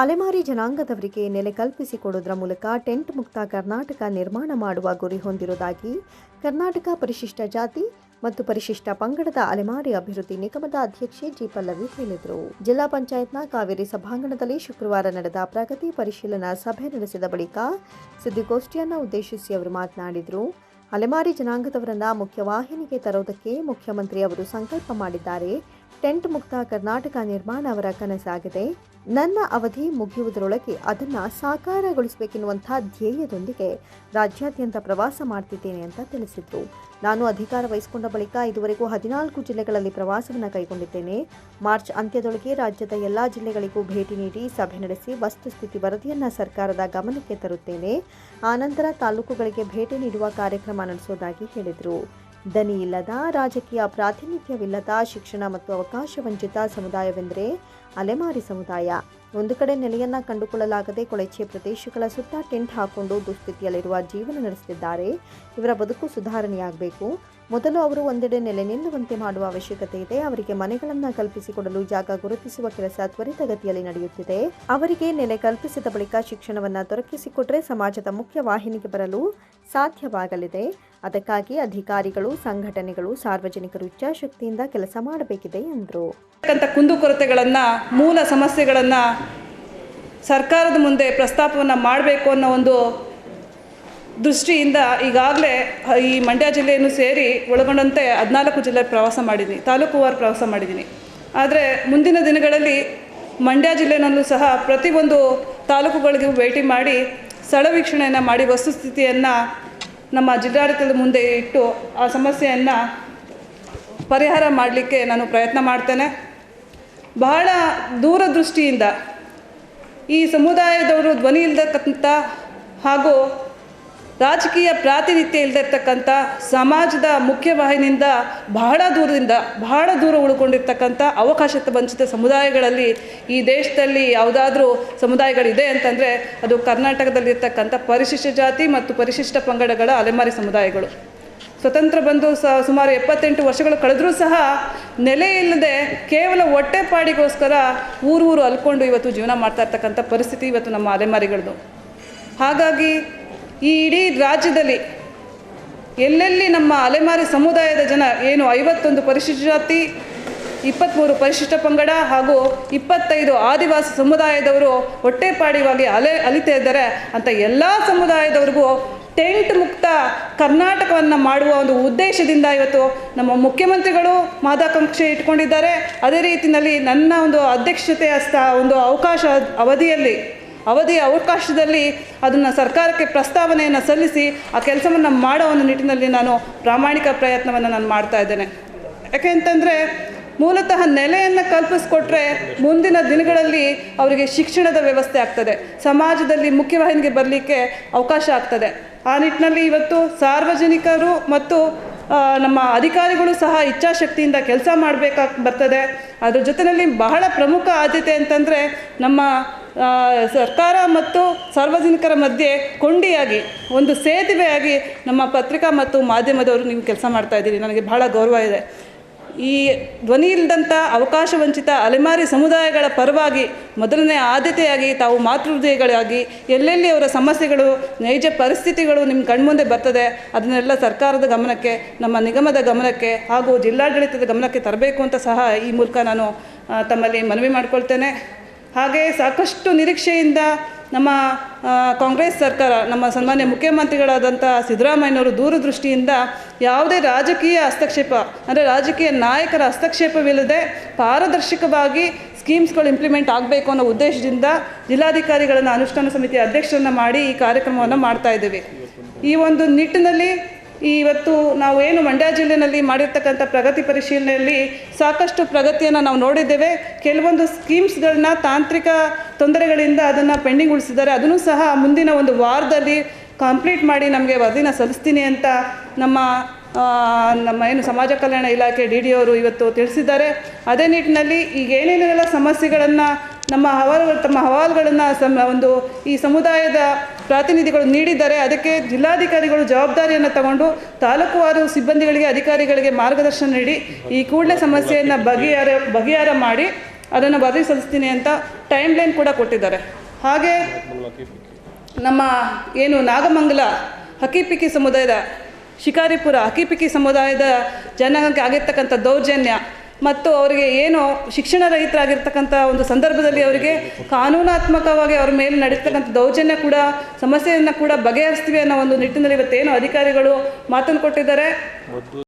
ಅಲೆಮಾರಿ ಜನಾಂಗದವರಿಗೆ ನೆಲೆ ಕಲ್ಪಿಸಿಕೊಡುವುದರ ಮೂಲಕ ಟೆಂಟ್ ಮುಕ್ತ ಕರ್ನಾಟಕ ನಿರ್ಮಾಣ ಮಾಡುವ ಗುರಿ ಹೊಂದಿರುವುದಾಗಿ ಕರ್ನಾಟಕ ಪರಿಶಿಷ್ಟ ಜಾತಿ ಮತ್ತು ಪರಿಶಿಷ್ಟ ಪಂಗಡದ ಅಲೆಮಾರಿ ಅಭಿವೃದ್ಧಿ ನಿಗಮದ ಅಧ್ಯಕ್ಷೆ ಜಿ ಪಲ್ಲವಿ ಹೇಳಿದರು. ಜಿಲ್ಲಾ ಪಂಚಾಯತ್ನ ಕಾವೇರಿ ಸಭಾಂಗಣದಲ್ಲಿ ಶುಕ್ರವಾರ ನಡೆದ ಪ್ರಗತಿ ಪರಿಶೀಲನಾ ಸಭೆ ನಡೆಸಿದ ಬಳಿಕ ಸುದ್ದಿಗೋಷ್ಠಿಯನ್ನು ಉದ್ದೇಶಿಸಿ ಅವರು ಮಾತನಾಡಿದರು. ಅಲೆಮಾರಿ ಜನಾಂಗದವರನ್ನ ಮುಖ್ಯವಾಹಿನಿಗೆ ತರುವುದಕ್ಕೆ ಮುಖ್ಯಮಂತ್ರಿ ಅವರು ಸಂಕಲ್ಪ ಮಾಡಿದ್ದಾರೆ. ಟೆಂಟ್ ಮುಕ್ತ ಕರ್ನಾಟಕ ನಿರ್ಮಾಣ ಅವರ ಕನಸಾಗಿದೆ. ನನ್ನ ಅವಧಿ ಮುಗಿಯುವುದರೊಳಗೆ ಅದನ್ನು ಸಾಕಾರಗೊಳಿಸಬೇಕೆನ್ನುವಂಥ ಧ್ಯೇಯದೊಂದಿಗೆ ರಾಜ್ಯಾದ್ಯಂತ ಪ್ರವಾಸ ಮಾಡ್ತಿದ್ದೇನೆ ಅಂತ ತಿಳಿಸಿದರು. ನಾನು ಅಧಿಕಾರ ವಹಿಸಿಕೊಂಡ ಬಳಿಕ ಇದುವರೆಗೂ ಹದಿನಾಲ್ಕು ಜಿಲ್ಲೆಗಳಲ್ಲಿ ಪ್ರವಾಸವನ್ನು ಕೈಗೊಂಡಿದ್ದೇನೆ. ಮಾರ್ಚ್ ಅಂತ್ಯದೊಳಗೆ ರಾಜ್ಯದ ಎಲ್ಲ ಜಿಲ್ಲೆಗಳಿಗೂ ಭೇಟಿ ನೀಡಿ ಸಭೆ ನಡೆಸಿ ವಸ್ತುಸ್ಥಿತಿ ವರದಿಯನ್ನು ಸರ್ಕಾರದ ಗಮನಕ್ಕೆ ತರುತ್ತೇನೆ. ಆನಂತರ ತಾಲೂಕುಗಳಿಗೆ ಭೇಟಿ ನೀಡುವ ಕಾರ್ಯಕ್ರಮ ನಡೆಸೋದಾಗಿ ಹೇಳಿದರು. ದನಿ ಇಲ್ಲದ, ರಾಜಕೀಯ ಪ್ರಾತಿನಿಧ್ಯವಿಲ್ಲದ, ಶಿಕ್ಷಣ ಮತ್ತು ಅವಕಾಶ ವಂಚಿತ ಸಮುದಾಯವೆಂದರೆ ಅಲೆಮಾರಿ ಸಮುದಾಯ. ಒಂದು ಕಡೆ ನೆಲೆಯನ್ನ ಕಂಡುಕೊಳ್ಳಲಾಗದೆ ಕೊಳಚೆ ಪ್ರದೇಶಗಳ ಸುತ್ತ ಟೆಂಟ್ ಹಾಕೊಂಡು ದುಸ್ಥಿತಿಯಲ್ಲಿರುವ ಜೀವನ ನಡೆಸುತ್ತಿದ್ದಾರೆ ಇವರ ಬದುಕು ಸುಧಾರಣೆಯಾಗಬೇಕು. ಮೊದಲು ಅವರು ಒಂದೆಡೆ ನೆಲೆ ನಿಲ್ಲುವಂತೆ ಮಾಡುವ ಅವಶ್ಯಕತೆ ಇದೆ. ಅವರಿಗೆ ಮನೆಗಳನ್ನು ಕಲ್ಪಿಸಿಕೊಡಲು ಜಾಗ ಗುರುತಿಸುವ ಕೆಲಸ ತ್ವರಿತಗತಿಯಲ್ಲಿ ನಡೆಯುತ್ತಿದೆ. ಅವರಿಗೆ ನೆಲೆ ಕಲ್ಪಿಸಿದ ಬಳಿಕ ಶಿಕ್ಷಣವನ್ನು ದೊರಕಿಸಿಕೊಟ್ರೆ ಸಮಾಜದ ಮುಖ್ಯ ವಾಹಿನಿಗೆ ಬರಲು ಸಾಧ್ಯವಾಗಲಿದೆ. ಅದಕ್ಕಾಗಿ ಅಧಿಕಾರಿಗಳು, ಸಂಘಟನೆಗಳು, ಸಾರ್ವಜನಿಕರು ಇಚ್ಛಾಶಕ್ತಿಯಿಂದ ಕೆಲಸ ಮಾಡಬೇಕಿದೆ ಎಂದರು. ಕುಂದುಕೊರತೆಗಳನ್ನು ಮೂಲ ಸಮಸ್ಯೆಗಳನ್ನು ಸರ್ಕಾರದ ಮುಂದೆ ಪ್ರಸ್ತಾಪವನ್ನು ಮಾಡಬೇಕು ಅನ್ನೋ ಒಂದು ದೃಷ್ಟಿಯಿಂದ ಈಗಾಗಲೇ ಈ ಮಂಡ್ಯ ಜಿಲ್ಲೆಯನ್ನು ಸೇರಿ ಒಳಗೊಂಡಂತೆ ಹದಿನಾಲ್ಕು ಜಿಲ್ಲೆ ಪ್ರವಾಸ ಮಾಡಿದ್ದೀನಿ ತಾಲೂಕುವಾರು ಪ್ರವಾಸ ಮಾಡಿದ್ದೀನಿ. ಆದರೆ ಮುಂದಿನ ದಿನಗಳಲ್ಲಿ ಮಂಡ್ಯ ಜಿಲ್ಲೆನಲ್ಲೂ ಸಹ ಪ್ರತಿಯೊಂದು ತಾಲೂಕುಗಳಿಗೂ ಭೇಟಿ ಮಾಡಿ ಸ್ಥಳ ವೀಕ್ಷಣೆಯನ್ನು ಮಾಡಿ ವಸ್ತುಸ್ಥಿತಿಯನ್ನು ನಮ್ಮ ಜಿಲ್ಲಾಡಳಿತದ ಮುಂದೆ ಇಟ್ಟು ಆ ಸಮಸ್ಯೆಯನ್ನು ಪರಿಹಾರ ಮಾಡಲಿಕ್ಕೆ ನಾನು ಪ್ರಯತ್ನ ಮಾಡ್ತೇನೆ. ಬಹಳ ದೂರದೃಷ್ಟಿಯಿಂದ ಈ ಸಮುದಾಯದವರು ಧ್ವನಿ ಇಲ್ಲದಕ್ಕಂಥ ಹಾಗೂ ರಾಜಕೀಯ ಪ್ರಾತಿನಿಧ್ಯ ಇಲ್ಲದಿರ್ತಕ್ಕಂಥ ಸಮಾಜದ ಮುಖ್ಯವಾಹಿನಿಯಿಂದ ಬಹಳ ದೂರದಿಂದ, ಬಹಳ ದೂರ ಉಳ್ಕೊಂಡಿರ್ತಕ್ಕಂಥ ಅವಕಾಶ ವಂಚಿತ ಸಮುದಾಯಗಳಲ್ಲಿ ಈ ದೇಶದಲ್ಲಿ ಯಾವುದಾದ್ರೂ ಸಮುದಾಯಗಳಿದೆ ಅಂತಂದರೆ ಅದು ಕರ್ನಾಟಕದಲ್ಲಿರ್ತಕ್ಕಂಥ ಪರಿಶಿಷ್ಟ ಜಾತಿ ಮತ್ತು ಪರಿಶಿಷ್ಟ ಪಂಗಡಗಳ ಅಲೆಮಾರಿ ಸಮುದಾಯಗಳು. ಸ್ವತಂತ್ರ ಬಂದು ಸ, ಸುಮಾರು ಎಪ್ಪತ್ತೆಂಟು ವರ್ಷಗಳು ಕಳೆದರೂ ಸಹ ನೆಲೆ ಇಲ್ಲದೆ ಕೇವಲ ಹೊಟ್ಟೆಪಾಡಿಗೋಸ್ಕರ ಊರು ಊರು ಅಲ್ಕೊಂಡು ಇವತ್ತು ಜೀವನ ಮಾಡ್ತಾ ಇರ್ತಕ್ಕಂಥ ಪರಿಸ್ಥಿತಿ ಇವತ್ತು ನಮ್ಮ ಅಲೆಮಾರಿಗಳದು ಹಾಗಾಗಿ ಈ ಇಡೀ ರಾಜ್ಯದಲ್ಲಿ ಎಲ್ಲೆಲ್ಲಿ ನಮ್ಮ ಅಲೆಮಾರಿ ಸಮುದಾಯದ ಜನ ಏನು ಐವತ್ತೊಂದು ಪರಿಶಿಷ್ಟ ಜಾತಿ ಇಪ್ಪತ್ತ್ಮೂರು ಪರಿಶಿಷ್ಟ ಪಂಗಡ ಹಾಗೂ ಇಪ್ಪತ್ತೈದು ಆದಿವಾಸಿ ಸಮುದಾಯದವರು ಹೊಟ್ಟೆಪಾಡಿವಾಗಿ ಅಲೆ ಅಲಿತಾ ಇದ್ದಾರೆ ಅಂತ ಎಲ್ಲ ಸಮುದಾಯದವ್ರಿಗೂ ಟೆಂಟ್ ಮುಕ್ತ ಕರ್ನಾಟಕವನ್ನು ಮಾಡುವ ಒಂದು ಉದ್ದೇಶದಿಂದ ಇವತ್ತು ನಮ್ಮ ಮುಖ್ಯಮಂತ್ರಿಗಳು ಮಾದಾಕಾಂಕ್ಷೆ ಇಟ್ಕೊಂಡಿದ್ದಾರೆ. ಅದೇ ರೀತಿಯಲ್ಲಿ ನನ್ನ ಒಂದು ಅಧ್ಯಕ್ಷತೆಯ ಸ್ಥ ಒಂದು ಅವಕಾಶ ಅವಧಿಯಲ್ಲಿ ಅವಧಿಯ ಅವಕಾಶದಲ್ಲಿ ಅದನ್ನು ಸರ್ಕಾರಕ್ಕೆ ಪ್ರಸ್ತಾವನೆಯನ್ನು ಸಲ್ಲಿಸಿ ಆ ಕೆಲಸವನ್ನು ಮಾಡೋ ಒಂದು ನಿಟ್ಟಿನಲ್ಲಿ ನಾನು ಪ್ರಾಮಾಣಿಕ ಪ್ರಯತ್ನವನ್ನು ನಾನು ಮಾಡ್ತಾ ಇದ್ದೇನೆ. ಯಾಕೆಂತಂದರೆ ಮೂಲತಃ ನೆಲೆಯನ್ನು ಕಲ್ಪಿಸ್ಕೊಟ್ರೆ ಮುಂದಿನ ದಿನಗಳಲ್ಲಿ ಅವರಿಗೆ ಶಿಕ್ಷಣದ ವ್ಯವಸ್ಥೆ ಆಗ್ತದೆ. ಸಮಾಜದಲ್ಲಿ ಮುಖ್ಯವಾಹಿನಿಗೆ ಬರಲಿಕ್ಕೆ ಅವಕಾಶ ಆಗ್ತದೆ. ಆ ನಿಟ್ಟಿನಲ್ಲಿ ಇವತ್ತು ಸಾರ್ವಜನಿಕರು ಮತ್ತು ನಮ್ಮ ಅಧಿಕಾರಿಗಳು ಸಹ ಇಚ್ಛಾಶಕ್ತಿಯಿಂದ ಕೆಲಸ ಮಾಡಬೇಕಾಗಿ ಬರ್ತದೆ. ಅದ್ರ ಜೊತೆಯಲ್ಲಿ ಬಹಳ ಪ್ರಮುಖ ಆದ್ಯತೆ ಅಂತಂದರೆ ನಮ್ಮ ಸರ್ಕಾರ ಮತ್ತು ಸಾರ್ವಜನಿಕರ ಮಧ್ಯೆ ಕೊಂಡಿಯಾಗಿ, ಒಂದು ಸೇತುವೆಯಾಗಿ ನಮ್ಮ ಪತ್ರಿಕಾ ಮತ್ತು ಮಾಧ್ಯಮದವರು ನೀವು ಕೆಲಸ ಮಾಡ್ತಾ ಇದ್ದೀರಿ. ನನಗೆ ಬಹಳ ಗೌರವ ಇದೆ. ಈ ಧ್ವನಿ ಇಲ್ಲದಂಥ ಅವಕಾಶ ವಂಚಿತ ಅಲೆಮಾರಿ ಸಮುದಾಯಗಳ ಪರವಾಗಿ ಮೊದಲನೇ ಆದ್ಯತೆಯಾಗಿ ತಾವು ಮಾತೃಹೃದಯಗಳಾಗಿ ಎಲ್ಲೆಲ್ಲಿ ಅವರ ಸಮಸ್ಯೆಗಳು, ನೈಜ ಪರಿಸ್ಥಿತಿಗಳು ನಿಮ್ಮ ಕಣ್ಮುಂದೆ ಬರ್ತದೆ, ಅದನ್ನೆಲ್ಲ ಸರ್ಕಾರದ ಗಮನಕ್ಕೆ, ನಮ್ಮ ನಿಗಮದ ಗಮನಕ್ಕೆ ಹಾಗೂ ಜಿಲ್ಲಾಡಳಿತದ ಗಮನಕ್ಕೆ ತರಬೇಕು ಅಂತ ಸಹ ಈ ಮೂಲಕ ನಾನು ತಮ್ಮಲ್ಲಿ ಮನವಿ ಮಾಡ್ಕೊಳ್ತೇನೆ. ಹಾಗೆ ಸಾಕಷ್ಟು ನಿರೀಕ್ಷೆಯಿಂದ ನಮ್ಮ ಕಾಂಗ್ರೆಸ್ ಸರ್ಕಾರ, ನಮ್ಮ ಸನ್ಮಾನ್ಯ ಮುಖ್ಯಮಂತ್ರಿಗಳಾದಂಥ ಸಿದ್ದರಾಮಯ್ಯನವರು ದೂರದೃಷ್ಟಿಯಿಂದ ಯಾವುದೇ ರಾಜಕೀಯ ಹಸ್ತಕ್ಷೇಪ, ಅಂದರೆ ರಾಜಕೀಯ ನಾಯಕರ ಹಸ್ತಕ್ಷೇಪವಿಲ್ಲದೆ ಪಾರದರ್ಶಕವಾಗಿ ಸ್ಕೀಮ್ಸ್ಗಳು ಇಂಪ್ಲಿಮೆಂಟ್ ಆಗಬೇಕು ಅನ್ನೋ ಉದ್ದೇಶದಿಂದ ಜಿಲ್ಲಾಧಿಕಾರಿಗಳನ್ನು, ಅನುಷ್ಠಾನ ಸಮಿತಿಯ ಅಧ್ಯಕ್ಷರನ್ನು ಮಾಡಿ ಈ ಕಾರ್ಯಕ್ರಮವನ್ನು ಮಾಡ್ತಾ ಇದ್ದೇವೆ. ಈ ಒಂದು ನಿಟ್ಟಿನಲ್ಲಿ ಇವತ್ತು ನಾವು ಏನು ಮಂಡ್ಯ ಜಿಲ್ಲೆಯಲ್ಲಿ ಮಾಡಿರ್ತಕ್ಕಂಥ ಪ್ರಗತಿ ಪರಿಶೀಲನೆಯಲ್ಲಿ ಸಾಕಷ್ಟು ಪ್ರಗತಿಯನ್ನು ನಾವು ನೋಡಿದ್ದೇವೆ. ಕೆಲವೊಂದು ಸ್ಕೀಮ್ಸ್ಗಳನ್ನ ತಾಂತ್ರಿಕ ತೊಂದರೆಗಳಿಂದ ಅದನ್ನು ಪೆಂಡಿಂಗ್ ಉಳಿಸಿದ್ದಾರೆ. ಅದನ್ನು ಸಹ ಮುಂದಿನ ಒಂದು ವಾರದಲ್ಲಿ ಕಂಪ್ಲೀಟ್ ಮಾಡಿ ನಮಗೆ ವರದಿನ ಸಲ್ಲಿಸ್ತೀನಿ ಅಂತ ನಮ್ಮ ನಮ್ಮ ಏನು ಸಮಾಜ ಕಲ್ಯಾಣ ಇಲಾಖೆ ಡಿ ಡಿ ಅವರು ಇವತ್ತು ತಿಳಿಸಿದ್ದಾರೆ. ಅದೇ ನಿಟ್ಟಿನಲ್ಲಿ ಈಗ ಏನೇನೆಲ್ಲ ಸಮಸ್ಯೆಗಳನ್ನು ನಮ್ಮ ಹವಾಲು, ತಮ್ಮ ಹವಾಲುಗಳನ್ನು ಸಮ, ಒಂದು ಈ ಸಮುದಾಯದ ಪ್ರಾತಿನಿಧಿಗಳು ನೀಡಿದ್ದಾರೆ ಅದಕ್ಕೆ ಜಿಲ್ಲಾಧಿಕಾರಿಗಳು ಜವಾಬ್ದಾರಿಯನ್ನು ತಗೊಂಡು ತಾಲೂಕುವಾರು ಸಿಬ್ಬಂದಿಗಳಿಗೆ, ಅಧಿಕಾರಿಗಳಿಗೆ ಮಾರ್ಗದರ್ಶನ ನೀಡಿ ಈ ಕೂಡಲೇ ಸಮಸ್ಯೆಯನ್ನು ಬಗೆಹರ, ಬಗೆಹಾರ ಮಾಡಿ ಅದನ್ನು ಸಲ್ಲಿಸ್ತೀನಿ ಅಂತ ಟೈಮ್ ಲೈನ್ ಕೂಡ ಕೊಟ್ಟಿದ್ದಾರೆ. ಹಾಗೆ ನಮ್ಮ ಏನು ನಾಗಮಂಗಲ ಹಕ್ಕಿಪಿಕ್ಕಿ ಸಮುದಾಯದ ಶಿಕಾರಿಪುರ ಹಕ್ಕಿಪಿಕ್ಕಿ ಸಮುದಾಯದ ಜನಾಂಗಕ್ಕೆ ಆಗಿರ್ತಕ್ಕಂಥ ದೌರ್ಜನ್ಯ ಮತ್ತು ಅವರಿಗೆ ಏನು ಶಿಕ್ಷಣ ರಹಿತರಾಗಿರ್ತಕ್ಕಂಥ ಒಂದು ಸಂದರ್ಭದಲ್ಲಿ ಅವರಿಗೆ ಕಾನೂನಾತ್ಮಕವಾಗಿ ಅವ್ರ ಮೇಲೆ ನಡೀತಕ್ಕಂಥ ದೌರ್ಜನ್ಯ ಕೂಡ, ಸಮಸ್ಯೆಯನ್ನು ಕೂಡ ಬಗೆಹರಿಸ್ತೀವಿ ಅನ್ನೋ ಒಂದು ನಿಟ್ಟಿನಲ್ಲಿ ಇವತ್ತೇನು ಅಧಿಕಾರಿಗಳು ಮಾತನ್ನು ಕೊಟ್ಟಿದ್ದಾರೆ.